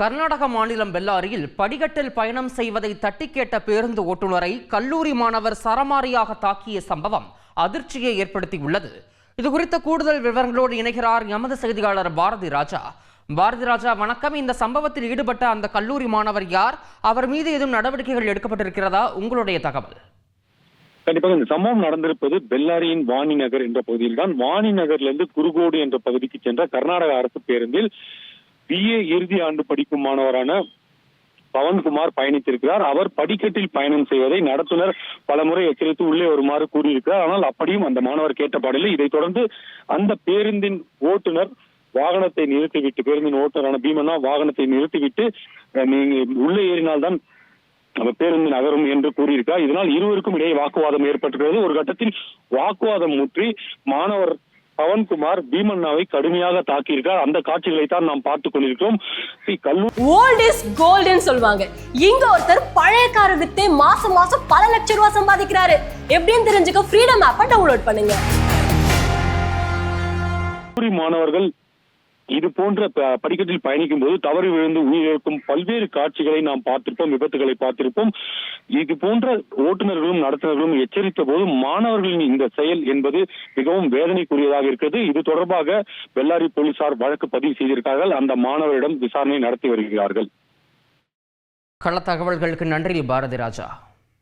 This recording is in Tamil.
கர்நாடக மாநிலம் பெல்லாரியில் படிக்கட்டில் பயணம் செய்வதை தட்டி கேட்ட பேருந்து ஓட்டுநரை கல்லூரி மாணவர் சரமாரியாக தாக்கிய சம்பவம் அதிர்ச்சியை ஏற்படுத்தியுள்ளது. இதுகுறித்த கூடுதல் விவரங்களோடு இணைகிறார் எமது செய்தியாளர் பாரதி ராஜா. பாரதி ராஜா வணக்கம். இந்த சம்பவத்தில் ஈடுபட்ட அந்த கல்லூரி மாணவர் யார்? அவர் மீது எதுவும் நடவடிக்கைகள் எடுக்கப்பட்டிருக்கிறதா? உங்களுடைய தகவல். கண்டிப்பாக இந்த சம்பவம் நடந்திருப்பது பெல்லாரியின் வாணி நகர் என்ற பகுதியில் தான் வாணி நகர்ல இருந்து குருகோடு என்ற பகுதிக்கு சென்ற கர்நாடக அரசு பேருந்தில் பிஏ இறுதி ஆண்டு படிக்கும் மாணவரான பவன்குமார் பயணித்திருக்கிறார். அவர் படிக்கட்டில் பயணம் செய்வதை நடத்துனர் பலமுறை எச்சரித்து உள்ளே வருமாறு கூறியிருக்கிறார். ஆனால் அப்படியும் அந்த மாணவர் கேட்டபாடில்லை இதைத் தொடர்ந்து அந்த பேருந்தின் ஓட்டுநர் வாகனத்தை நிறுத்திவிட்டு பேருந்தின் ஓட்டுநரான பீமனா வாகனத்தை நிறுத்திவிட்டு அஹ், நீங்க உள்ளே ஏறினால்தான் நம்ம பேருந்து நகரும் என்று கூறியிருக்கார் இதனால் இருவருக்கும் இடையே வாக்குவாதம் ஏற்பட்டிருக்கிறது. ஒரு கட்டத்தில் வாக்குவாதம் முற்றி மாணவர் பவன்குமார் பீமண்ணாவை கடுமையாக தாக்கியிருக்கார். அந்த காட்சிகளை தான் நாம் பார்த்துக் கொண்டிருக்கிறோம். ஓல்ட் இஸ் கோல்டுன்னு சொல்லுவாங்க. இங்க ஒருத்தர் பழைய காரை வித்தே மாசம் மாசம் பல லட்சம் ரூபாய் சம்பாதிக்கிறாரு. எப்படின்னு தெரிஞ்சுக்க ஃப்ரீடம் ஆப்பை டவுன்லோட் பண்ணுங்க. மாணவர்கள் இது போன்ற படிக்கட்டில் பயணிக்கும் போது தவறி விழுந்து உயிரிழக்கும் பல்வேறு காட்சிகளை நாம் பார்த்திருப்போம் விபத்துகளை பார்த்திருப்போம். இது போன்ற ஓட்டுநர்களும் நடத்துனர்களும் எச்சரித்த போது மாணவர்களின் இந்த செயல் என்பது மிகவும் வேதனைக்குரியதாக இருக்கிறது. இது தொடர்பாக பெல்லாரி போலீசார் வழக்கு பதிவு செய்திருக்கார்கள் அந்த மாணவரிடம் விசாரணை நடத்தி வருகிறார்கள். கள தகவல்களுக்கு நன்றி பாரதி ராஜா.